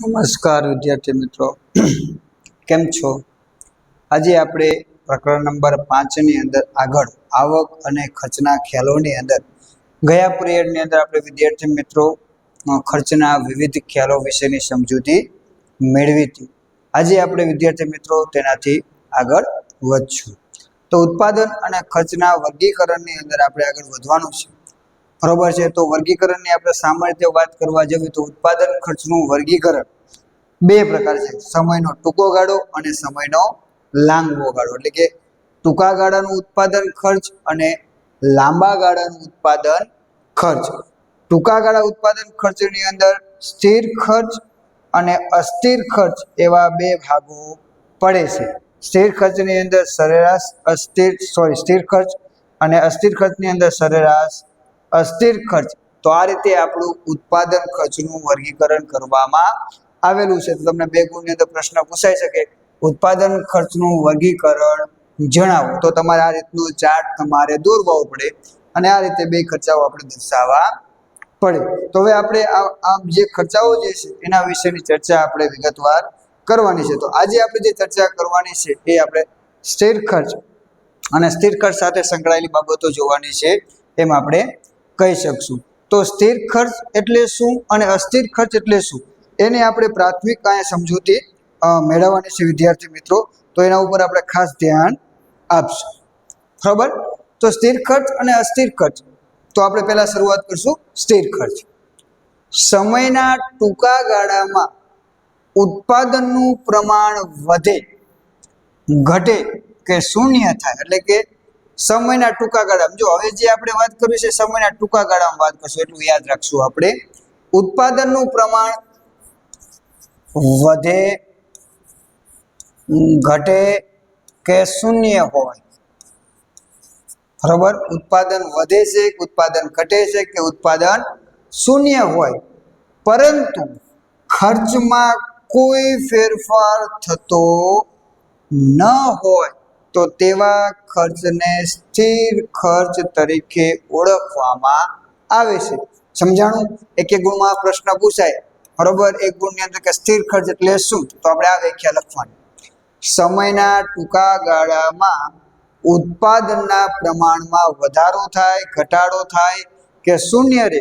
નમસ્કાર વિદ્યાર્થી મિત્રો. કેમ છો? આજે આપણે પ્રકરણ નંબર પાંચની અંદર આગળ આવક અને ખર્ચના ખ્યાલોની અંદર ગયા પિરિયડની અંદર આપણે વિદ્યાર્થી મિત્રો ખર્ચના વિવિધ ખ્યાલો વિશેની સમજૂતી મેળવી હતી. આજે આપણે વિદ્યાર્થી મિત્રો તેનાથી આગળ વધશું. તો ઉત્પાદન અને ખર્ચના વર્ગીકરણની અંદર આપણે આગળ વધવાનું છે. બરોબર છે? તો વર્ગીકરણની આપણે સામાન્ય વાત કરવા જઈએ તો ઉત્પાદન ખર્ચનું વર્ગીકરણ બે પ્રકાર છે. સમયનો ટૂંકો ગાળો અને સમયનો લાંબો ગાળો. એટલે કે ટૂંકા ગાળાનું ઉત્પાદન ખર્ચ અને લાંબા ગાળાનું ઉત્પાદન ખર્ચ. ટૂંકા ગાળા ઉત્પાદન ખર્ચની અંદર સ્થિર ખર્ચ અને અસ્થિર ખર્ચ એવા બે ભાગો પડે છે. સ્થિર ખર્ચની અંદર સરેરાશ, અસ્થિર સોરી સ્થિર ખર્ચ અને અસ્થિર ખર્ચની અંદર સરેરાશ અસ્થિર ખર્ચ. તો આ રીતે આપણું ઉત્પાદન ખર્ચનું વર્ગીકરણ કરવામાં આવેલું છે. તો તમને બે ગુણની અંદર પ્રશ્ન પૂછાઈ શકે ઉત્પાદન ખર્ચનું વર્ગીકરણ જણાવો. તો તમારે આ રીતનું ચાર્ટ તમારે દોરવો પડે અને આ રીતે બે ખર્ચાઓ આપણે દર્શાવવા પડે. તો હવે આપણે આ જે ખર્ચાઓ જે છે એના વિશેની ચર્ચા આપણે વિગતવાર કરવાની છે. તો આજે આપણે જે ચર્ચા કરવાની છે એ આપણે સ્થિર ખર્ચ અને સ્થિર ખર્ચ સાથે સંકળાયેલી બાબતો જોવાની છે. એમ આપણે કહી શકશું. તો સ્થિર ખર્ચ એટલે શું અને અસ્થિર ખર્ચ એટલે શું? એને આપણે પ્રાથમિક કાંઈ સમજૂતી મેળવવાની છે વિદ્યાર્થી મિત્રો. તો એના ઉપર આપણે ખાસ ધ્યાન આપશું. બરાબર તો સ્થિર ખર્ચ અને અસ્થિર ખર્ચ. તો આપણે પહેલાં શરૂઆત કરશું સ્થિર ખર્ચ. સમયના ટૂંકા ગાળામાં ઉત્પાદનનું પ્રમાણ વધે, ઘટે કે શૂન્ય થાય, એટલે કે સમયના ટૂંકા ગાળામાં. જો હવે જે આપણે વાત કરવી છે સમયના ટૂંકા ગાળામાં વાત કરશું, એટલું યાદ રાખશું આપણે. ઉત્પાદનનું પ્રમાણ વધે, ઘટે કે શૂન્ય હોય. બરોબર? ઉત્પાદન વધે છે કે ઉત્પાદન ઘટે છે કે ઉત્પાદન શૂન્ય હોય. પરંતુ ખર્ચમાં કોઈ ફેરફાર થતો ન હોય. તો તેવા ખર્ચને સ્થિર ખર્ચ તરીકે ઓળખવામાં આવે છે. સમજાણું? એક એક ગુણમાં પ્રશ્ન પૂછાય. બરોબર? એક ગુણની અંદર કે સ્થિર ખર્ચ એટલે શું? તો આપણે આ વ્યાખ્યા લખવાની. સમયના ટૂંકા ગાળામાં ઉત્પાદનના પ્રમાણમાં વધારો થાય, ઘટાડો થાય કે શૂન્ય રહે,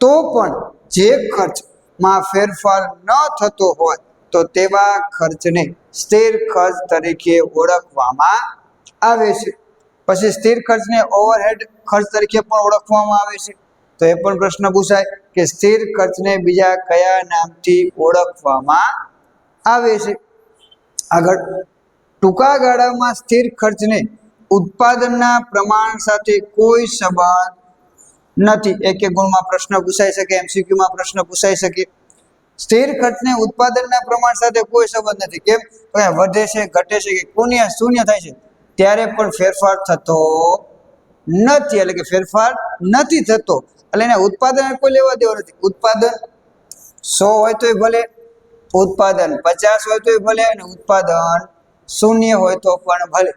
તો પણ જે ખર્ચમાં ફેરફાર ન થતો હોય તો તેવા ખર્ચને સ્થિર ખર્ચ તરીકે ઓળખવામાં આવે છે. પછી સ્થિર ખર્ચને ઓવરહેડ ખર્ચ તરીકે પણ ઓળખવામાં આવે છે. તો એ પણ પ્રશ્ન પૂછાય કે સ્થિર ખર્ચને બીજા કયા નામથી ઓળખવામાં આવે છે? આગળ, ટૂંકા ગાળામાં સ્થિર ખર્ચને ઉત્પાદનના પ્રમાણ સાથે કોઈ સંબંધ નથી. એક એક ગુણમાં પ્રશ્ન પૂછાઈ શકે એમસીક્યુમાં પ્રશ્ન પૂછાઈ શકે. સ્થિર ખર્ચને ઉત્પાદનના પ્રમાણ સાથે કોઈ સંબંધ નથી. કેમ? વધે છે, ઘટે છે કે શૂન્ય શૂન્ય થાય છે? ત્યારે પણ ફેરફાર થતો નથી. એટલે કે ફેરફાર નથી થતો. એટલે એને ઉત્પાદન કોઈ લેવા દેવા નથી. ઉત્પાદન સો હોય તોય ભલે, ઉત્પાદન પચાસ હોય તોય ભલે અને ઉત્પાદન શૂન્ય હોય તો પણ ભલે.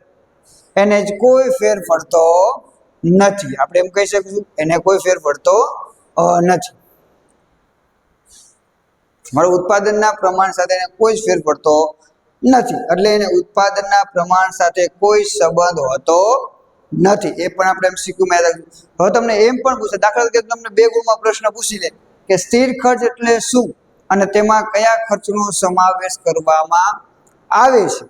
એને જ કોઈ ફેર પડતો નથી. આપણે એમ કહી શકીશું, એને કોઈ ફેર પડતો નથી. મારું ઉત્પાદનના પ્રમાણ સાથે એને કોઈ જ ફેર પડતો નથી. એટલે એને ઉત્પાદનના પ્રમાણ સાથે કોઈ સંબંધ હોતો નથી. એ પણ આપણે એમ શીખવું હવે તમને એમ પણ પૂછે, દાખલા તરીકે તમને બે ગુણમાં પ્રશ્ન પૂછી લે કે સ્થિર ખર્ચ એટલે શું? અને તેમાં કયા ખર્ચનો સમાવેશ કરવામાં આવે છે?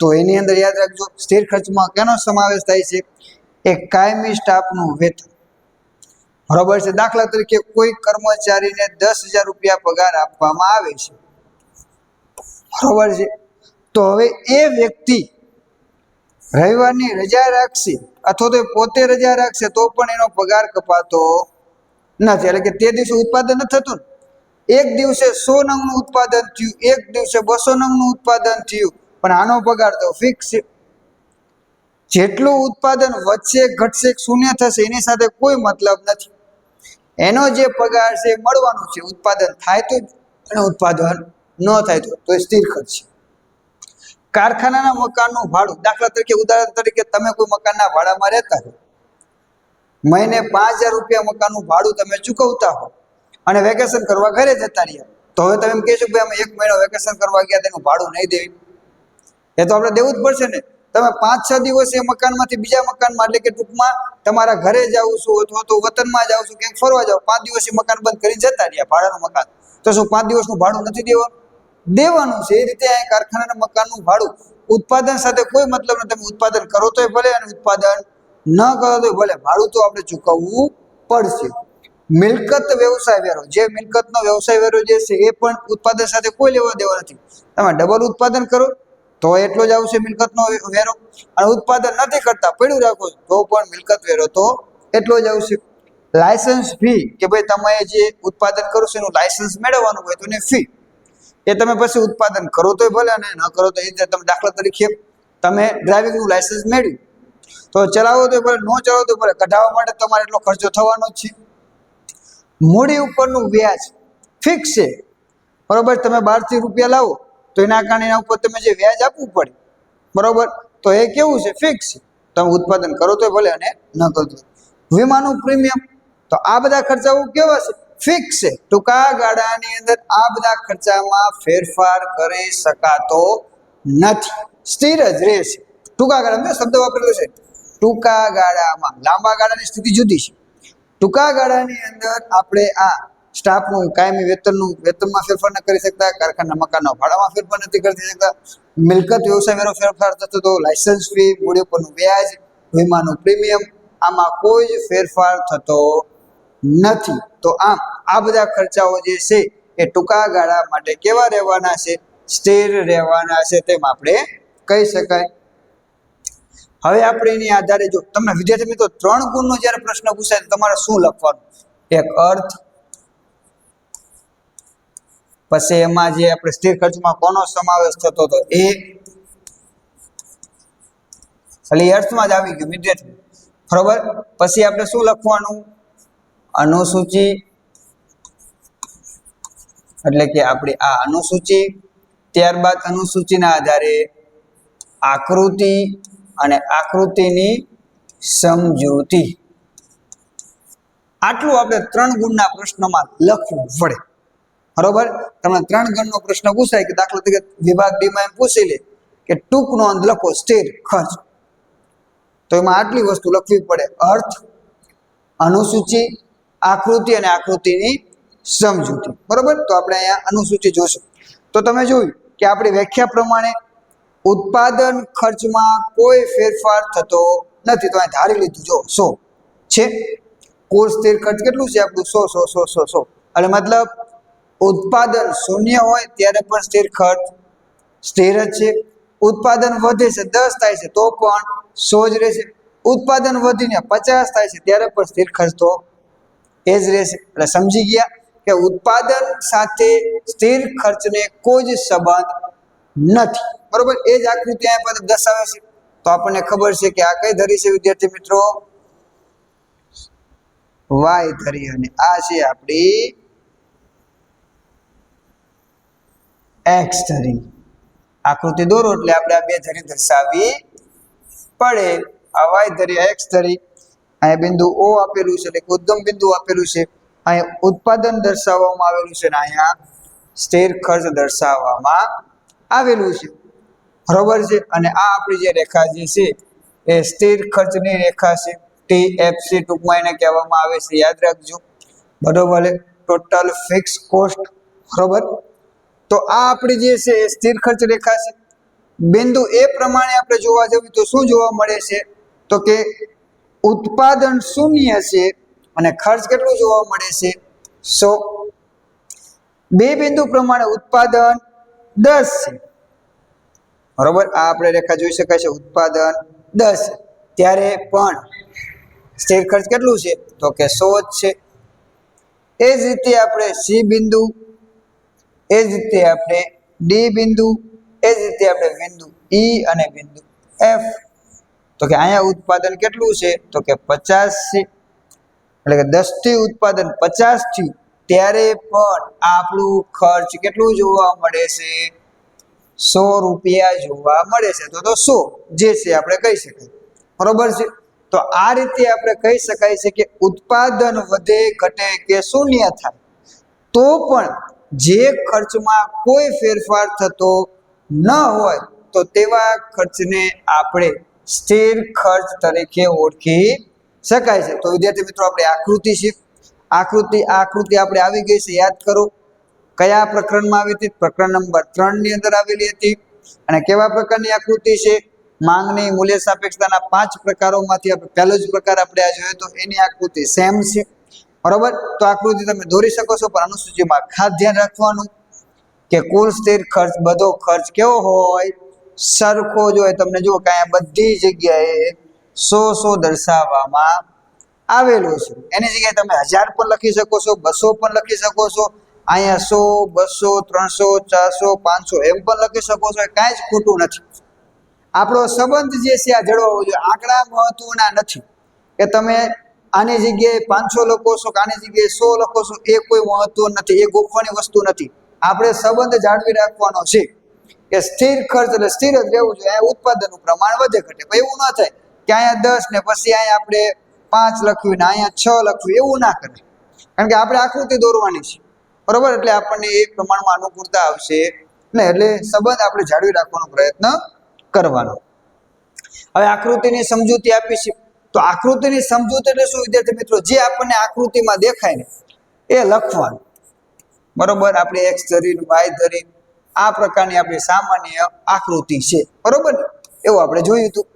તો એની અંદર યાદ રાખજો, સ્થિર ખર્ચમાં કેનો સમાવેશ થાય છે? એ કાયમી સ્ટાફનું વેતન. બરોબર છે. દાખલા તરીકે કોઈ કર્મચારીને દસ હજાર રૂપિયા પગાર આપવામાં આવે છે. બરોબર છે. તો હવે એ વ્યક્તિ રવિવારની રજા રાખશે અથવા તો પોતે રજા રાખશે તો પણ એનો પગાર કપાતો નથી. એટલે કે તે દિવસે ઉત્પાદન નથી થતું. એક દિવસે સો નંગનું ઉત્પાદન થયું, એક દિવસે બસો નંગનું ઉત્પાદન થયું, પણ આનો પગાર તો ફિક્સ છે. જેટલું ઉત્પાદન વધશે, ઘટશે, શૂન્ય થશે, એની સાથે કોઈ મતલબ નથી. એનો જે પગાર છે એ મળવાનો છે, ઉત્પાદન થાય તો અને ઉત્પાદન ન થાય તો તો સ્થિર ખર્ચ છે. કારખાનાના મકાનનું ભાડું, દાખલા તરીકે, ઉદાહરણ તરીકે તમે કોઈ મકાનના ભાડામાં રહેતા હો, મહિને પાંચ હજાર રૂપિયા મકાનનું ભાડું તમે ચૂકવતા હો અને વેકેશન કરવા ઘરે જતા રહ્યા, તો હવે તમે એમ કહેશો ભાઈ અમે એક મહિનો વેકેશન કરવા ગયા, તેનું ભાડું નહીં દેવી. એ તો આપણે દેવું જ પડશે ને. તમે પાંચ, છ દિવસ એ મકાનમાંથી બીજા મકાનમાં, એટલે કે ટૂંકમાં તમારા ઘરે જાઉં છું અથવા તો વતનમાં જાઉં છું, ક્યાંક ફરવા જાવ પાંચ દિવસ મકાન બંધ કરી જતા રહ્યા, ભાડાનું મકાન. તો શું પાંચ દિવસનું ભાડું નથી દેવાનું દેવાનું છે, એ રીતે આ કારખાનાના મકાનનું ભાડું. ઉત્પાદન સાથે કોઈ મતલબ નથી, તમે ઉત્પાદન કરો તોય ભલે અને ઉત્પાદન ન કરો તોય ભલે, ભાડું તો આપણે ચૂકવવું પડશે. મિલકત વ્યવસાય વેરો, જે મિલકતનો વ્યવસાય વેરો જે છે, એ પણ ઉત્પાદન સાથે કોઈ લેવા દેવા નથી. તમે ડબલ ઉત્પાદન કરો તો એટલો જ આવશે મિલકતનો વેરો. અને ઉત્પાદન નથી કરતા, પડ્યું રાખો તો પણ મિલકત વેરો. તો એટલો જ આવશે લાયસન્સ ફી કે ભાઈ તમે જે ઉત્પાદન કરો છો એનું લાયસન્સ મેળવવાનું હોય તો એને ફી એ તમે પછી ઉત્પાદન કરો તોય ભલે અને ન કરો તો એ તમે દાખલા તરીકે તમે ડ્રાઇવિંગનું લાયસન્સ મેળવ્યું. તો ચલાવો તો ભલે, ન ચલાવો તો ભલે, કઢાવવા માટે તમારે એટલો ખર્ચો થવાનો છે. મૂડી ઉપરનું વ્યાજ ફિક્સ છે. બરોબર, તમે બારથી રૂપિયા લાવો તો એના કારણે એના ઉપર તમે જે વ્યાજ આપવું પડે, બરોબર? તો એ કેવું છે? ફિક્સ તમે ઉત્પાદન કરો તો ભલે અને ન કરતો વીમાનું પ્રીમિયમ. તો આ બધા ખર્ચાઓ કેવા છે? ફિક્સ છે. ટૂંકા ગાળાની અંદર આ બધા ખર્ચામાં ફેરફાર કરી શકાતો નથી. સ્થિર જ રહેશે. ટૂંકા ગાળામાં શબ્દ વાપરેલો છે. ટૂંકા ગાળામાં, લાંબા ગાળાની સ્થિતિ જુદી છે. ટૂંકા ગાળાની અંદર આપણે આ સ્ટાફનું કાયમી વેતનનું વેતનમાં ફેરફાર ન કરી શકતા, કારખાના મકાનના ભાડામાં ફેરફાર નથી કરી શકતા. મિલકત, વ્યવસાય વેરો ફેરફાર થતો તો લાયસન્સ ફી મૂડી પરનું વ્યાજ, વીમાનું પ્રીમિયમ આમાં કોઈ જ ફેરફાર થતો નથી. તો આમ, આ બધા ખર્ચાઓ જે છે, એ ટૂંકા ગાળા માટે કેવા રહેવાના છે? સ્થિર રહેવાના છે તેમ આપણે કહી શકાય. હવે આપણે એની આધારે જો, તમને વિદ્યાર્થી મિત્રો, ત્રણ ગુણનો જ્યારે પ્રશ્ન પૂછાય તમારે શું લખવાનું? એક અર્થ પછી એમાં જે આપણે સ્થિર ખર્ચમાં કોનો સમાવેશ થતો હતો એ ખાલી અર્થમાં જ આવી ગયું વિદ્યાર્થી. બરોબર? પછી આપણે શું લખવાનું? અનુસૂચિ એટલે કે આપણી આ અનુસૂચિ, ત્યારબાદ અનુસૂચિના આધારે આકૃતિ અને આકૃતિની સમજૂતી. આટલું આપણે ત્રણ ગુણના પ્રશ્નમાં લખવું પડે. બરોબર? તમને ત્રણ ગણનો પ્રશ્ન પૂછાય કે દાખલા તરીકે વિભાગ ડીમાં એમ પૂછી લે કે ટૂંક નોંધ લખો, સ્થિર, ખર્ચ. તો એમાં આટલી વસ્તુ લખવી પડે. અર્થ, અનુસૂચિ, આકૃતિ અને આકૃતિની સમજૂતી. બરોબર? તો આપણે અહીંયા અનુસૂચિ જોશું. તો તમે જોયું કે આપણી વ્યાખ્યા પ્રમાણે ઉત્પાદન ખર્ચમાં કોઈ ફેરફાર થતો નથી. તો અહીં ધારી લીધું. જો, સો. છે? કોર્સ સ્થિર ખર્ચ કેટલું છે આપણું? સો સો સો સો સો. એટલે મતલબ ઉત્પાદન શૂન્ય હોય ત્યારે પણ સ્થિર ખર્ચ સ્થિર જ છે. ઉત્પાદન વધે છે, દસ થાય છે, તો પણ સો જ રહેશે. ઉત્પાદન વધીને પચાસ થાય છે, ત્યારે પણ સ્થિર ખર્ચ તો એ જ રહેશે. એટલે સમજી ગયા કે ઉત્પાદન સાથે સ્થિર ખર્ચને કોઈ જ સંબંધ નથી. બરોબર? એ જ આકૃતિ અહીંયા પર દર્શાવે છે. તો આપણને ખબર છે કે આ કઈ ધરી છે, વિદ્યાર્થી મિત્રો? વાય ધરી અને આ છે આપણી એક્સ ધરી. આકૃતિ દોરો એટલે આપણે આ બે ધરી દર્શાવવી પડે. આ વાય ધરી એક્સ ધરી. અહીંયા બિંદુ ઓ આપેલું છે એટલે ઉદ્ગમ બિંદુ આપેલું છે. અહીંયા ઉત્પાદન દર્શાવવામાં આવેલું છે અને અહીંયા સ્થિર ખર્ચ દર્શાવવામાં આવેલું છે. બરોબર છે? અને આ આપણી જે રેખા જે છે એ સ્થિર ખર્ચની રેખા છે. ટી એફ સી ટૂંકમાં એને કહેવામાં આવે છે. યાદ રાખજો. બરોબર ટોટલ ફિક્સ કોસ્ટ બરોબર? તો આ આપણી જે છે એ સ્થિર ખર્ચ રેખા છે. બિંદુ એ પ્રમાણે આપણે જોવા જઈએ તો શું જોવા મળે છે? તો કે ઉત્પાદન શૂન્ય છે અને ખર્ચ કેટલું જોવા મળે છે? સો બે બિંદુ પ્રમાણે ઉત્પાદન દસ છે. બરોબર? આ આપણે રેખા જોઈ શકાય છે. ઉત્પાદન દસ ત્યારે પણ સ્થિર ખર્ચ કેટલું છે? તો કે સો જ છે. એ જ રીતે આપણે સી બિંદુ એ જ રીતે આપણે ડી બિંદુ, એ જ રીતે આપણે બિંદુ ઈ અને બિંદુ એફ તો કે અહીંયા ઉત્પાદન કેટલું છે? તો કે પચાસ એટલે કે દસથી ઉત્પાદન પચાસ થયું ત્યારે પણ આપણું ખર્ચ કેટલું જોવા મળે છે? સો રૂપિયા જોવા મળે છે. તો તો સો, જે છે આપણે કહી શકાય. બરોબર છે? તો આ રીતે આપણે કહી શકાય છે કે ઉત્પાદન વધે ઘટે કે શૂન્ય થાય. તો પણ જે ખર્ચમાં કોઈ ફેરફાર થતો ન હોય, તો તેવા ખર્ચને આપણે સ્થિર ખર્ચ તરીકે ઓળખી શકાય છે. તો વિદ્યાર્થી મિત્રો, આપણે આકૃતિ છે આકૃતિ આકૃતિ આપણે આવી ગઈ છે. યાદ કરો, કયા પ્રકરણમાં આવી હતી? પ્રકરણ નંબર ત્રણની અંદર આવેલી હતી. અને કેવા પ્રકારની આકૃતિ છે? માંગની મૂલ્ય સાપેક્ષતાના પાંચ પ્રકારોમાંથી આપણે, પહેલો જ પ્રકાર આપણે આ જોયો તો એની આકૃતિ સેમ છે. બરોબર? તો આકૃતિ તમે દોરી શકો છો, પણ અનુસૂચિમાં ખાસ ધ્યાન રાખવાનું કે કુલ સ્થિર ખર્ચ, બધો ખર્ચ કેવો હોય? સરખો જ હોય. તમને જુઓ કે અહીંયા બધી જગ્યાએ સો સો દર્શાવવામાં આવેલું છે. એની જગ્યાએ તમે હજાર પણ લખી શકો છો, બસો પણ લખી શકો છો, અહીંયા સો, બસો, ત્રણસો, ચારસો, પાંચસો એમ પણ લખી શકો છો. કાંઈ જ ખોટું નથી. આપણો સંબંધ જે છે આ જળવાવો જોઈએ. આંકડા મહત્વના નથી. કે તમે આની જગ્યાએ પાંચસો લખો છો કે આની જગ્યાએ સો લખો છો, એ કોઈ મહત્વ નથી, એ ગોખવાની વસ્તુ નથી. આપણે સંબંધ જાળવી રાખવાનો છે કે સ્થિર ખર્ચ એટલે સ્થિર જ રહેવું જોઈએ ઉત્પાદનનું પ્રમાણ વધે ઘટે, પણ એવું ન થાય કે અહીંયા દસ ને પછી અહીંયા આપણે પાંચ લખ્યું ને અહીંયા છ લખ્યું, એવું ના કરે. કારણ કે આપણે આકૃતિ દોરવાની છે, બરોબર? એટલે આપણને એ પ્રમાણમાં અનુકૂળતા આવશે ને, એટલે સંબંધ આપણે જાળવી રાખવાનો પ્રયત્ન કરવાનો. હવે આકૃતિની સમજૂતી આપી છે તો આકૃતિની સમજૂત એટલે શું, વિદ્યાર્થી મિત્રો? જે આપણને આકૃતિમાં દેખાય ને, એ લખવાનું. બરોબર? આપણે એક્સ ધરી વાય ધરી આ પ્રકારની આપણી સામાન્ય આકૃતિ છે. બરોબર? એવું આપણે જોયું હતું.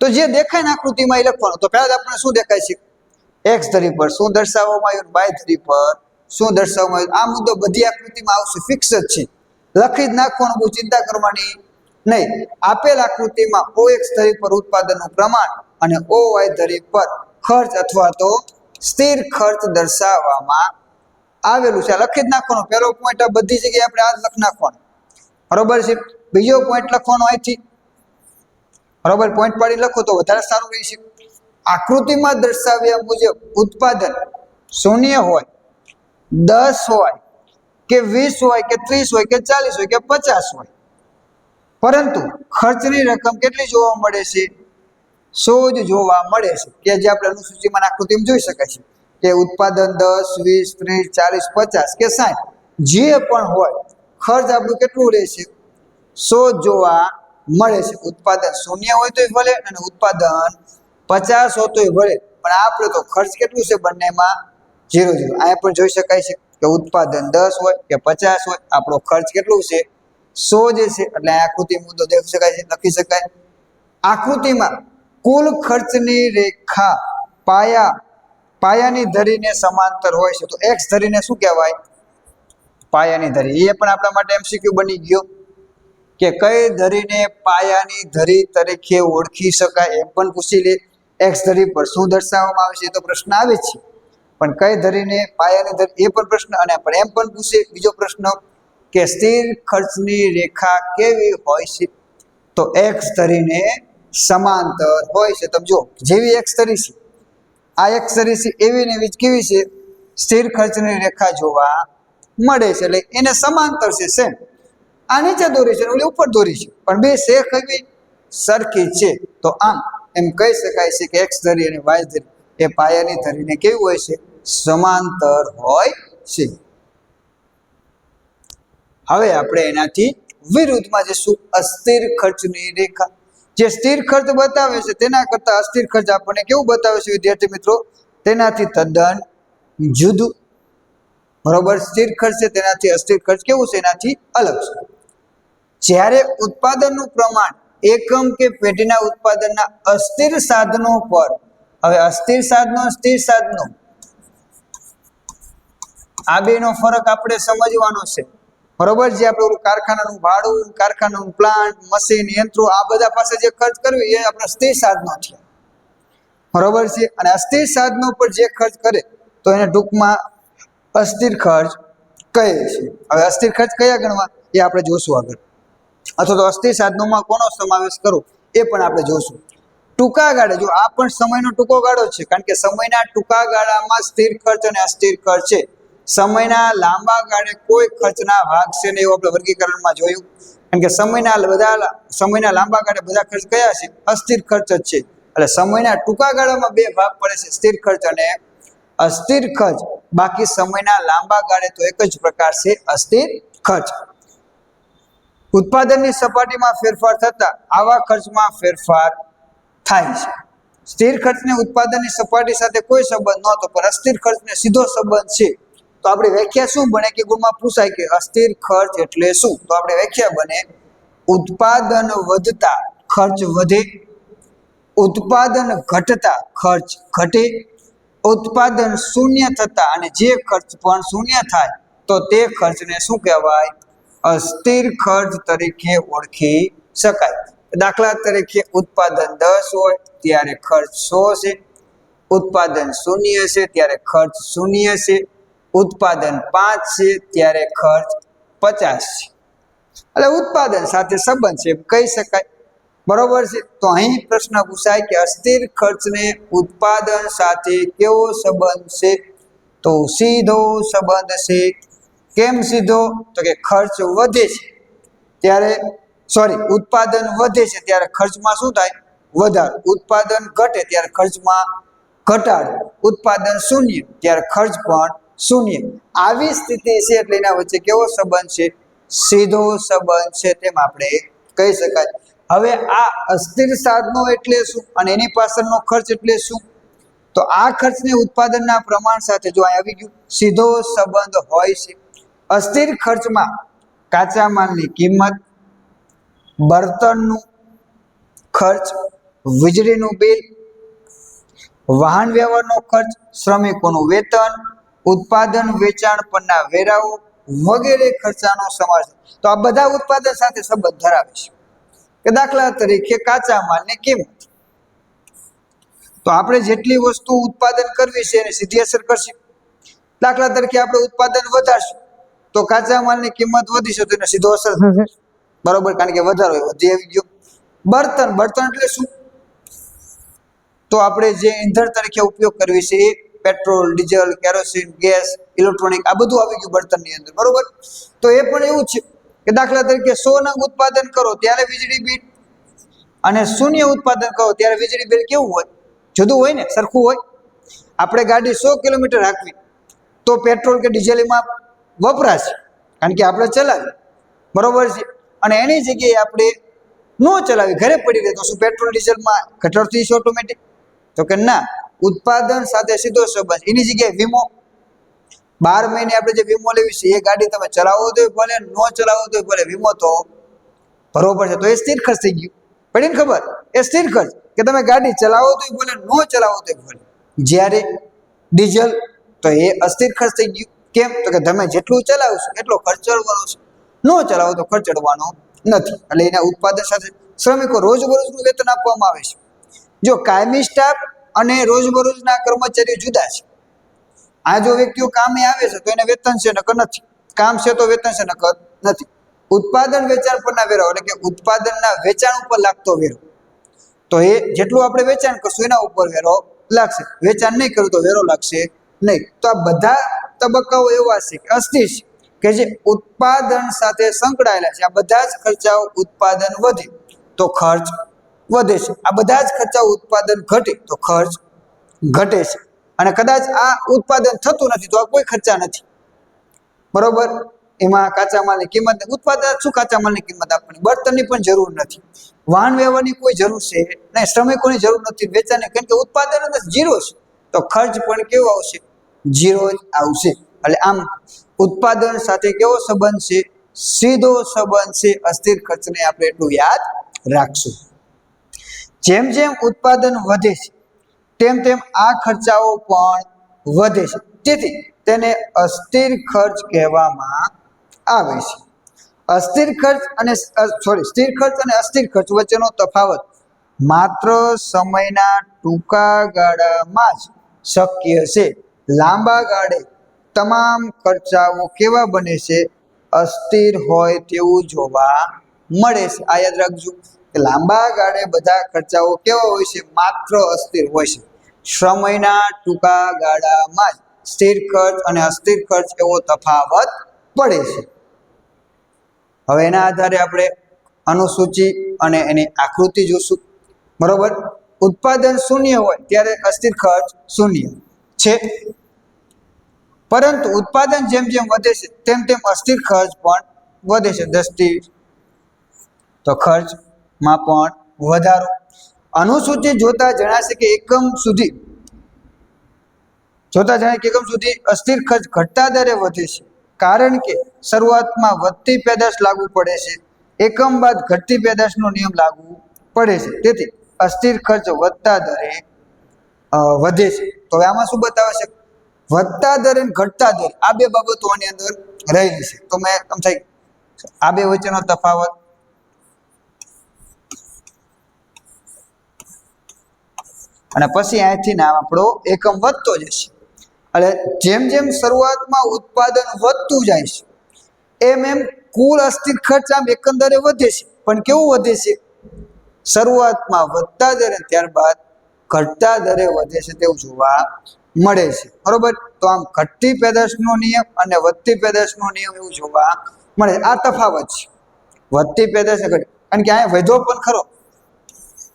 તો જે દેખાય ને આકૃતિમાં એ લખવાનું. તો પહેલા આપણને શું દેખાય છે? એક્સ ધરી પર શું દર્શાવવામાં આવ્યું વાય ધરી પર શું દર્શાવવામાં આવ્યું? આ મુદ્દો બધી આકૃતિમાં આવશે ફિક્સ જ છે. લખી જ નાખવાનું બહુ ચિંતા કરવાની નહીં. આપેલ આકૃતિમાં ઓ એક્સ ધરી પર ઉત્પાદનનું પ્રમાણ અને ઓ વાય ધરી પર ખર્ચ અથવા તો સ્થિર ખર્ચ દર્શાવવામાં આવેલું છે. લખી જ નાખવાનું. પહેલો પોઈન્ટ આ બધી જગ્યાએ આપણે આ લખી નાખવાનો. બરોબર છે? બીજો પોઈન્ટ લખવાનો અહીંથી. બરોબર? પોઈન્ટ પાડી લખો તો વધારે સારું રહેશે. આકૃતિમાં દર્શાવ્યા મુજબ ઉત્પાદન શૂન્ય હોય, દસ હોય, કે વીસ હોય, કે ત્રીસ હોય, કે ચાલીસ હોય, કે પચાસ હોય. પરંતુ ખર્ચની રકમ કેટલી જોવા મળે છે? જ જોવા મળે છે. કે જે આપણે અનુસૂચિમાં આકૃતિમાં જોઈ શકાય છે. કે ઉત્પાદન દસ, વીસ, ત્રીસ, ચાલીસ, પચાસ કે સાઠ, જે પણ હોય, ખર્ચ આપણું કેટલું રહેશે? જ જોવા મળે છે. ઉત્પાદન શૂન્ય હોય તોય ભલે અને ઉત્પાદન પચાસ હોય તોય ભલે. પણ આપણે તો ખર્ચ કેટલું છે બંનેમાં? Zero zero. અહીંયા પણ જોઈ શકાય છે કે ઉત્પાદન દસ હોય કે પચાસ હોય, આપણો ખર્ચ કેટલું છે? સો જે છે. એટલે આકૃતિ મુદ્દો દેખી શકાય છે, લખી શકાય. આકૃતિમાં કુલ ખર્ચની રેખા પાયા, પાયાની ધરીને સમાંતર હોય છે. તો એક્સ ધરીને શું કહેવાય? પાયાની ધરી. એ પણ આપણા માટે એમસીક્યુ બની ગયો કે કઈ ધરીને પાયાની ધરી તરીકે ઓળખી શકાય એમ પણ પૂછી લે. એક્સ ધરી પર શું દર્શાવવામાં આવે છે એ તો પ્રશ્ન આવે છે. પણ કઈ ધરીને પાયાની ધરી, એ પણ પ્રશ્ન. અને પણ એમ પણ પૂછે બીજો પ્રશ્ન કે સ્થિર ખર્ચની રેખા કેવી હોય છે? તો એક્સ ધરીને સમાંતર હોય છે. તમે જો જેવી એક ધરી છે, આ એક ધરી છે, એવી ને એવી કેવી છે? સ્થિર ખર્ચની રેખા જોવા મળે છે. એટલે એને સમાંતર છે સેમ. આ નીચે દોરી છે ઓલી ઉપર દોરી છે. પણ બે શેખ એવી સરખી છે. તો આમ એમ કહી શકાય છે કે એક્સ ધરી અને વાય ધરી એ પાયાની ધરીને કેવું હોય છે? સમાંતર હોય છે. હવે આપણે એનાથી વિરુદ્ધમાં જઈશું. અસ્થિર ખર્ચની રેખા. જે સ્થિર ખર્ચ બતાવે છે તેના કરતા અસ્થિર ખર્ચ આપણને કેવું બતાવે છે, વિદ્યાર્થી મિત્રો? તેનાથી તદ્દન જુદું. બરોબર? સ્થિર ખર્ચ છે, તેનાથી અસ્થિર ખર્ચ કેવું છે? એનાથી અલગ છે. જ્યારે ઉત્પાદનનું પ્રમાણ એકમ કે પેઢીના ઉત્પાદનના અસ્થિર સાધનો પર, હવે અસ્થિર સાધનો સ્થિર સાધનો, આ બેનો ફરક આપણે સમજવાનો છે. બરોબર? જે આપણે કારખાનાનું ભાડું, કારખાનાનું પ્લાન્ટ મશીન યંત્રો, આ બધા પાસે જે ખર્ચ કરવી એ આપણા સ્થિર સાધનો છે. બરોબર છે? અને અસ્થિર સાધનો પર જે ખર્ચ કરે, તો એને ટૂંકમાં અસ્થિર ખર્ચ કહે છે. હવે અસ્થિર ખર્ચ કયા ગણવા? એ આપણે જોશું આગળ. અથવા તો અસ્થિર સાધનોમાં કોનો સમાવેશ કરો, એ પણ આપણે જોશું. ટૂંકા ગાળે, જો આ પણ સમયનો ટૂંકો ગાળો છે, કારણ કે સમયના ટૂંકા ગાળામાં સ્થિર ખર્ચ અને અસ્થિર ખર્ચ છે. સમયના લાંબા ગાળે કોઈ ખર્ચના ભાગ છે ને એવું આપણે વર્ગીકરણમાં જોયું. કારણ કે સમયના બધા સમયના લાંબા ગાળે બધા ખર્ચ કયા છે? અસ્થિર ખર્ચ જ છે. એટલે સમયના ટૂંકા ગાળામાં બે ભાગ પડે છે, સ્થિર ખર્ચ અને અસ્થિર ખર્ચ. બાકી સમયના લાંબા ગાળે તો એક જ પ્રકાર છે, અસ્થિર ખર્ચ. ઉત્પાદનની સપાટીમાં ફેરફાર થતા આવા ખર્ચમાં ફેરફાર થાય છે. સ્થિર ખર્ચને ઉત્પાદનની સપાટી સાથે કોઈ સંબંધ નહોતો, પણ અસ્થિર ખર્ચને સીધો સંબંધ છે. તો આપણી વ્યાખ્યા શું બને કે ગુણમાં પૂછાય કે અસ્થિર ખર્ચ એટલે શું? તો આપણે વ્યાખ્યા બને ઉત્પાદન વધતા ખર્ચ વધે, ઉત્પાદન ઘટતા ખર્ચ ઘટે, ઉત્પાદન શૂન્ય થતા અને જે ખર્ચ પણ શૂન્ય થાય, તો તે ખર્ચને શું કહેવાય? અસ્થિર ખર્ચ તરીકે ઓળખી શકાય. દાખલા તરીકે ઉત્પાદન દસ હોય, ત્યારે ખર્ચ સો છે. ઉત્પાદન શૂન્ય છે, ત્યારે ખર્ચ શૂન્ય છે. ઉત્પાદન પાંચ છે, ત્યારે ખર્ચ પચાસ છે. એટલે ઉત્પાદન સાથે સંબંધ છે કહી શકાય. બરોબર છે? તો અહીં પ્રશ્ન પૂછાય કે અસ્થિર ખર્ચને ઉત્પાદન સાથે કેવો સંબંધ છે? તો સીધો સંબંધ છે. કેમ સીધો? તો કે ખર્ચ વધે છે. ત્યારે સોરી ઉત્પાદન વધે છે, ત્યારે ખર્ચમાં શું થાય? વધારો. ઉત્પાદન ઘટે, ત્યારે ખર્ચમાં ઘટાડો. ઉત્પાદન શૂન્ય, ત્યારે ખર્ચ પણ શૂન્ય. આવી સ્થિતિ છે એટલે એના વચ્ચે કેવો સંબંધ છે? સીધો સંબંધ છે તેમ આપણે કહી શકાય. હવે આ અસ્થિર સાધનો એટલે શું? અને એની પાછળનો ખર્ચ એટલે શું? તો આ ખર્ચને ઉત્પાદનના પ્રમાણ સાથે જો અહીં આવી ગયું, સીધો સંબંધ હોય છે. અસ્થિર ખર્ચમાં કાચા માલની કિંમત, બળતણનું ખર્ચ, વીજળીનું બિલ, વાહન વ્યવહારનો ખર્ચ, શ્રમિકોનું વેતન ઉત્પાદન, વેચાણ પરના વેરાઓ વગેરે ખર્ચાનો સમાવેશ તો આ બધા ઉત્પાદન સાથે સંબંધ ધરાવે છે. કે દાખલા તરીકે કાચા માલની કિંમત. તો આપણે જેટલી વસ્તુ ઉત્પાદન કરવી છે એને સીધી અસર કરશે. દાખલા તરીકે આપણે ઉત્પાદન વધારશું. તો કાચા માલની કિંમત વધીશું તો એને સીધો અસર થશે. બરોબર? કારણ કે વધારો વધી આવી ગયો. બળતણ બળતણ એટલે શું? તો આપણે જે ઈંધણ તરીકે ઉપયોગ કરવી છે એ petrol, diesel, kerosene, gas, electronic, આ બધું આવી ગયું બળતણની અંદર, બરોબર? તો એ પણ એવું છે કે દાખલા તરીકે સો નંગ ઉત્પાદન કરો ત્યારે વીજળી બિલ અને શૂન્ય ઉત્પાદન કરો ત્યારે વીજળી બિલ કેવું હોય? જુદું હોય ને? સરખું હોય? આપણે ગાડી સો કિલોમીટર રાખવી, તો પેટ્રોલ કે ડીઝલ એમાં વપરાશ, કારણ કે આપણે ચલાવીએ, બરોબર છે? અને એની જગ્યાએ આપણે ન ચલાવી ઘરે પડી રહે તો શું, પેટ્રોલ ડીઝલમાં ઘટાડો થઈ છે ઓટોમેટિક તો કે ના ઉત્પાદન સાથે સીધો સંબંધ. એની જગ્યાએ વીમો. બાર મહિને આપણે જે વીમો લેવી છે, એ ગાડી તમે ચલાવો તો ભલે, ન ચલાવો તો ભલે, વીમો તો ભરવો પડશે. તો એ સ્થિર ખર્ચ થઈ ગયું. પડી ને ખબર? એ સ્થિર ખર્ચ કે તમે ગાડી ચલાવો તો ભલે, ન ચલાવો તો ભલે. જ્યારે ડીઝલ, તો એ અસ્થિર ખર્ચ થઈ ગયું. કેમ? તો કે તમે જેટલું ચલાવશો એટલો ખર્ચ ચડવાનો છે. ન ચલાવો તો ખર્ચ ચડવાનો નથી. એટલે એના ઉત્પાદન સાથે શ્રમિકો રોજબરોજનું વેતન આપવામાં આવે છે. જો કાયમી સ્ટાફ અને રોજબરોજના કર્મચારીઓ જુદા છે. આ જો વ્યક્તિઓ કામે આવે છે તો એને વેતન છે નકર નથી. કામ છે તો વેતન છે નકર નથી. ઉત્પાદન વેચાણ પરના વેરો એટલે કે ઉત્પાદનના વેચાણ ઉપર લાગતો વેરો. તો એ જેટલું આપણે વેચાણ કરશું એના ઉપર વેરો લાગશે. વેચાણ નહીં કર્યું તો વેરો લાગશે નહીં. તો આ બધા તબક્કાઓ એવા છે કે અસ્થિર છે કે જે ઉત્પાદન સાથે સંકળાયેલા છે. આ બધા જ ખર્ચાઓ ઉત્પાદન વધે. તો ખર્ચ વધે છે. આ બધા જ ખર્ચાઓ ઉત્પાદન ઘટે તો ખર્ચ ઘટે છે. અને કદાચ આ ઉત્પાદન થતું નથી તો આ કોઈ ખર્ચા નથી. બરોબર? એમાં કાચા માલની કિંમત ઉત્પાદન શું કાચા માલની કિંમત આપવાની? બળતણની પણ જરૂર નથી. વાહન વ્યવહારની કોઈ જરૂર છે નહીં શ્રમિકોની જરૂર નથી. વેચાણની કારણ કે ઉત્પાદન જ ઝીરો છે. તો ખર્ચ પણ કેવો આવશે? ઝીરો જ આવશે. એટલે આમ ઉત્પાદન સાથે કેવો સંબંધ છે? સીધો સંબંધ છે. અસ્થિર ખર્ચને આપણે એટલું યાદ રાખશું. જેમ જેમ ઉત્પાદન વધે છે, તેમ તેમ આ ખર્ચાઓ પણ વધે છે. તેથી તેને અસ્થિર ખર્ચ કહેવામાં આવે છે. અસ્થિર ખર્ચ અને સોરી સ્થિર ખર્ચ અને અસ્થિર ખર્ચ વચ્ચેનો તફાવત માત્ર સમયના ટૂંકા ગાળામાં જ શક્ય છે. લાંબા ગાળે તમામ ખર્ચાઓ કેવા બને છે? અસ્થિર હોય તેવું જોવા મળે છે. આ યાદ રાખજો. લાંબા ગાળે બધા ખર્ચાઓ કેવા હોય છે? માત્ર અસ્થિર હોય છે. સમયના ટૂંકા ગાળામાં જ સ્થિર ખર્ચ અને અસ્થિર ખર્ચ એવો તફાવત પડે છે. હવે એના આધારે આપણે અનુસૂચિ અને એની આકૃતિ જોશું. બરોબર? ઉત્પાદન શૂન્ય હોય ત્યારે અસ્થિર ખર્ચ શૂન્ય છે. પરંતુ ઉત્પાદન જેમ જેમ વધે છે, તેમ તેમ અસ્થિર ખર્ચ પણ વધે છે. દસથી તો ખર્ચમાં પણ વધારો. અનુસૂચિ જોતા જણાશે કે એકમ સુધી જોતા જણાય કે એકમ સુધી અસ્થિર ખર્ચ ઘટતા દરે વધે છે. કારણ કે શરૂઆતમાં વધતી પેદાશ લાગુ પડે છે. એકમ બાદ ઘટતી પેદાશનો નિયમ લાગુ પડે છે. તેથી અસ્થિર ખર્ચ વધતા દરે વધે છે. તો હવે આમાં શું બતાવે છે વધતા દરે ઘટતા દરે. આ બે બાબતો આની અંદર રહેલી છે. તો મેં સમજાય. આ બે વચ્ચેનો તફાવત અને પછી અહીંથી નામ આપણો એકમ વધતો જશે એટલે જેમ જેમ શરૂઆતમાં ઉત્પાદન વધતું જાય છે, એમ એમ કુલ અસ્થિર ખર્ચ આમ એકંદરે વધે છે. પણ કેવું વધે છે? શરૂઆતમાં વધતા દરે ત્યારબાદ ઘટતા દરે વધે છે તેવું જોવા મળે છે. બરોબર? તો આમ ઘટતી પેદાશનો નિયમ અને વધતી પેદાશનો નિયમ એવું જોવા મળે. આ તફાવત છે. વધતી પેદાશ ઘટી કારણ કે અહીંયા વધ્યો પણ ખરો.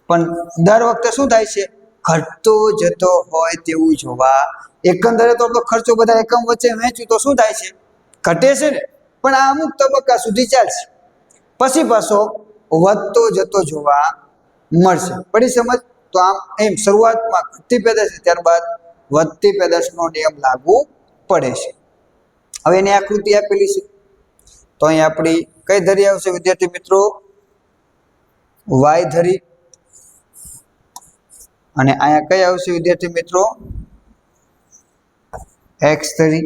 પણ દર વખતે શું થાય છે? ઘટતો જતો હોય તેવું જોવા. એકંદરે તો આપણો ખર્ચો બધા એકમ વચ્ચે વહેંચ્યું તો શું થાય છે? ઘટે છે ને? પણ આ અમુક તબક્કા સુધી ચાલશે. પછી પાછો વધતો જતો જોવા મળશે. પડી સમજ? તો આમ એમ શરૂઆતમાં ઘટતી પેદાશ ત્યારબાદ વધતી પેદાશનો નિયમ લાગુ પડે છે. હવે એની આકૃતિ આપેલી છે. તો અહીં આપણી કઈ ધરી આવશે? વિદ્યાર્થી મિત્રો, વાય ધરી. અને અહીંયા કઈ આવશે વિદ્યાર્થી મિત્રો? એક્સ થ્રી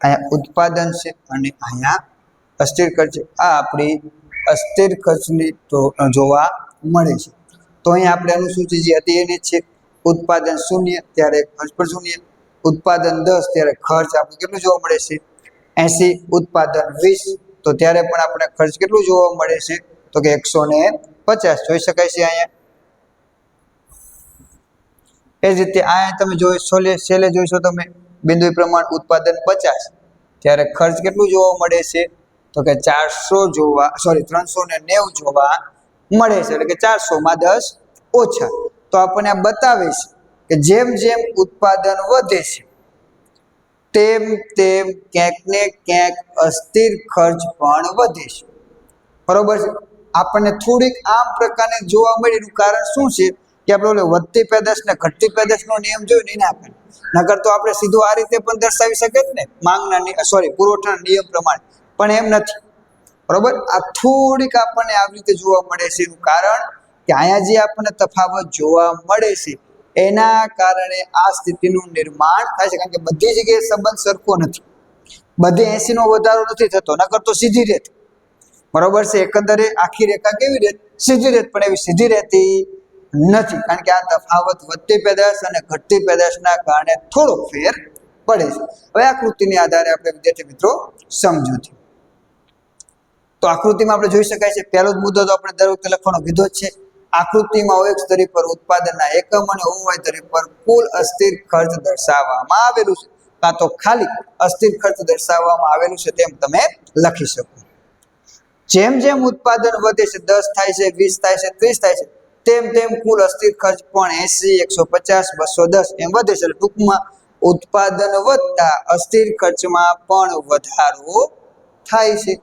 અહીંયા ઉત્પાદન છે અને અહીંયા અસ્થિર ખર્ચ આ આપણી અસ્થિર ખર્ચની જોવા મળે છે. તો અહીંયા આપણે અનુસૂચિ જે હતી એની છે, ઉત્પાદન શૂન્ય ત્યારે ખર્ચ પણ શૂન્ય, ઉત્પાદન દસ ત્યારે ખર્ચ આપણે કેટલું જોવા મળે છે? એસી, ઉત્પાદન વીસ, તો ત્યારે પણ આપણે ખર્ચ કેટલું જોવા મળે છે? તો કે એકસો ને પચાસ, જોઈ શકાય છે અહીંયા? એ જ રીતે આ તમે જોઈ સોલે છેલ્લે જોઈશો તમે બિંદુ પ્રમાણ ઉત્પાદન પચાસ. ત્યારે ખર્ચ કેટલું જોવા મળે છે? તો કે ચારસો જોવા સોરી ત્રણસો ને નેવું જોવા મળે છે. એટલે કે ચારસોમાં દસ ઓછા. તો આપણને આ બતાવે છે કે જેમ જેમ ઉત્પાદન વધે છે, તેમ તેમ ક્યાંક ને ક્યાંક અસ્થિર ખર્ચ પણ વધે છે. બરોબર છે? આપણને થોડીક આમ પ્રકારની જોવા મળેલું કારણ શું છે? કે આપણે ઓલો વધતી પેદાશ ને ઘટતી પેદાશનો નિયમ જોયો ને એને આપણે. નગર તો આપણે સીધું આ રીતે પણ દર્શાવી શકે જ ને, માંગના સોરી પુરવઠાના નિયમ પ્રમાણે. પણ એમ નથી. બરોબર? આ થોડીક આપણને આવી રીતે જોવા મળે છે એનું કારણ કે અહીંયા જે આપણને તફાવત જોવા મળે છે, એના કારણે આ સ્થિતિનું નિર્માણ થાય છે. કારણ કે બધી જગ્યાએ સંબંધ સરખો નથી. બધે એસી નો વધારો નથી થતો. નકર તો સીધી રેત. બરોબર છે? એકંદરે આખી રેખા કેવી રેત? સીધી રેત. પણ એવી સીધી રહેતી નથી. કારણ કે આ તફાવત વધતી પેદાશ અને ઘટતી પેદાશના કારણે થોડો ફેર પડે છે. હવે આકૃતિને આધારે આપણે વિદ્યાર્થી મિત્રો સમજૂતી તો આકૃતિમાં આપણે જોઈ શકાય છે, પહેલો જ મુદ્દો તો આપણે દર વખતે લખવાનો કીધો જ છે. આકૃતિમાં ઓએક્સ ધરી પર ઉત્પાદનના એકમ અને ઓવાય ધરી પર કુલ અસ્થિર ખર્ચ દર્શાવવામાં આવેલું છે. કાં તો ખાલી અસ્થિર ખર્ચ દર્શાવવામાં આવેલું છે તેમ તમે લખી શકો. જેમ જેમ ઉત્પાદન વધે છે, દસ થાય છે, વીસ થાય છે, ત્રીસ થાય છે તેમ તેમ કુલ અસ્થિર ખર્ચ પણ એસી, એકસો પચાસ, બસો દસ એમ વધે છે. ટૂંકમાં ઉત્પાદન વધતા અસ્થિર ખર્ચમાં પણ વધારો થાય છે.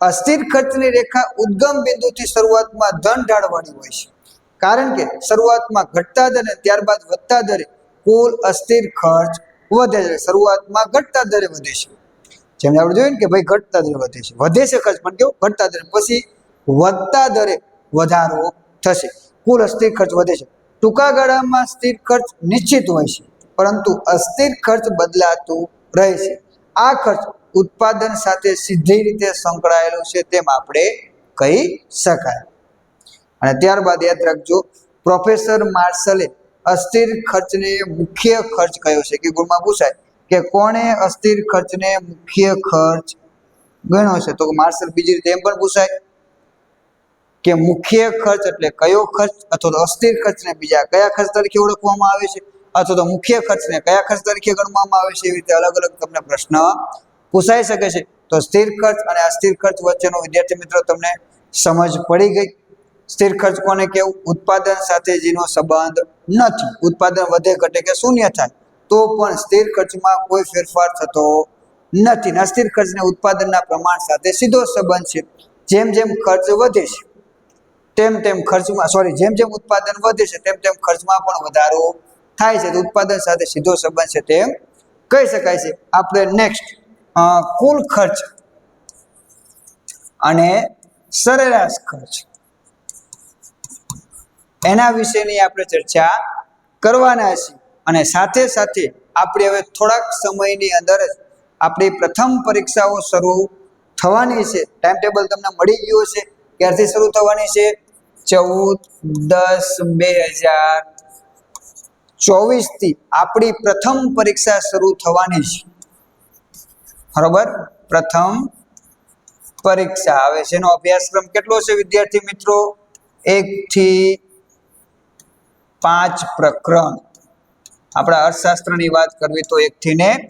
અસ્થિર ખર્ચની રેખા ઉદ્ગમ બિંદુથી શરૂઆતમાં ધન ઢાળવાની હોય છે. કારણ કે શરૂઆતમાં ઘટતા દરે, ત્યારબાદ વધતા દરે કુલ અસ્થિર ખર્ચ વધે છે. શરૂઆતમાં ઘટતા દરે વધે છે. જેમ આપણે જોયું ને કે ભાઈ ઘટતા દરે વધે છે. વધે છે ખર્ચ, પણ કેવું? ઘટતા દરે. પછી વધતા દરે વધારો થશે. કુલ અસ્થિર ખર્ચ વધે છે. ટૂંકા ગાળામાં સ્થિર ખર્ચ નિશ્ચિત હોય છે, પરંતુ અસ્થિર ખર્ચ બદલાતું રહે છે. આ ખર્ચ ઉત્પાદન સાથે સીધી રીતે સંકળાયેલું છે તેમ આપણે કહી શકાય. અને ત્યારબાદ યાદ રાખજો, પ્રોફેસર માર્શલે અસ્થિર ખર્ચને મુખ્ય ખર્ચ કહ્યો છે. કે ગુણમાં પૂછાય કે કોણે અસ્થિર ખર્ચને મુખ્ય ખર્ચ ગણ્યો છે? તો માર્શલ બીજી રીતે એમ પણ પૂછાય કે મુખ્ય ખર્ચ એટલે કયો ખર્ચ અથવા તો અસ્થિર ખર્ચને બીજા કયા ખર્ચ તરીકે ઓળખવામાં આવે છે? અથવા તો મુખ્ય ખર્ચને કયા ખર્ચ તરીકે ગણવામાં આવે છે? એવી રીતે અલગ અલગ તમને પ્રશ્ન પૂછાઈ શકે છે. તો સ્થિર ખર્ચ અને અસ્થિર ખર્ચ વચ્ચેનો વિદ્યાર્થી મિત્રો તમને સમજ પડી ગઈ. સ્થિર ખર્ચ કોને કેવું ઉત્પાદન સાથે જેનો સંબંધ નથી. ઉત્પાદન વધે ઘટે કે શૂન્ય થાય. તો પણ સ્થિર ખર્ચમાં કોઈ ફેરફાર થતો નથી. અસ્થિર ખર્ચને ઉત્પાદનના પ્રમાણ સાથે સીધો સંબંધ છે. જેમ જેમ ખર્ચ વધે છે. તેમ તેમ ખર્ચમાં સોરી જેમ જેમ ઉત્પાદન વધે છે, તેમ તેમ ખર્ચમાં પણ વધારો થાય છે. ઉત્પાદન સાથે સીધો સંબંધ છે તેમ કહી શકાય છે. આપણે નેક્સ્ટ કુલ ખર્ચ અને સરેરાશ ખર્ચ. એના વિશેની આપણે ચર્ચા કરવાના છીએ. અને સાથે સાથે આપણે હવે થોડાક સમયની અંદર જ આપણી પ્રથમ પરીક્ષાઓ શરૂ થવાની છે. ટાઈમ ટેબલ તમને મળી ગયું છે ક્યારથી શરૂ થવાની છે? ચૌદ, દસ, બે હજાર ચોવીસથી આપણી પ્રથમ પરીક્ષા શરૂ થવાની છે. બરોબર? પ્રથમ પરીક્ષા આવે છે. એનો અભ્યાસક્રમ કેટલો છે વિદ્યાર્થી મિત્રો? એક થી પાંચ પ્રકરણ. આપણા અર્થશાસ્ત્રની વાત કરવી તો એક થી ને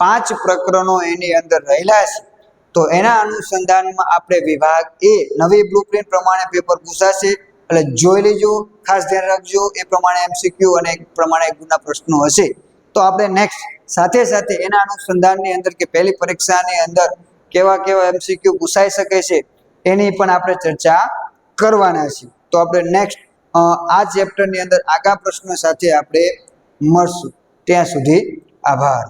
પાંચ પ્રકરણો એની અંદર રહેલા છે. તો એના અનુસંધાનમાં આપણે વિભાગ એ નવી બ્લુપ્રિન્ટ પ્રમાણે પેપર પૂછાશે એટલે જોઈ લેજો, ખાસ ધ્યાન રાખજો, એ પ્રમાણે એમસીક્યુ અને પ્રમાણે ગુના પ્રશ્નો હશે. તો આપણે નેક્સ્ટ સાથે સાથે એના અનુસંધાનની અંદર કે પહેલી પરીક્ષાની અંદર કેવા કેવા એમસીક્યુ પૂછાઈ શકે છે, એની પણ આપણે ચર્ચા કરવાના છે તો આપણે નેક્સ્ટ આ ચેપ્ટરની અંદર આગા પ્રશ્નો સાથે આપણે મળશું. ત્યાં સુધી આભાર.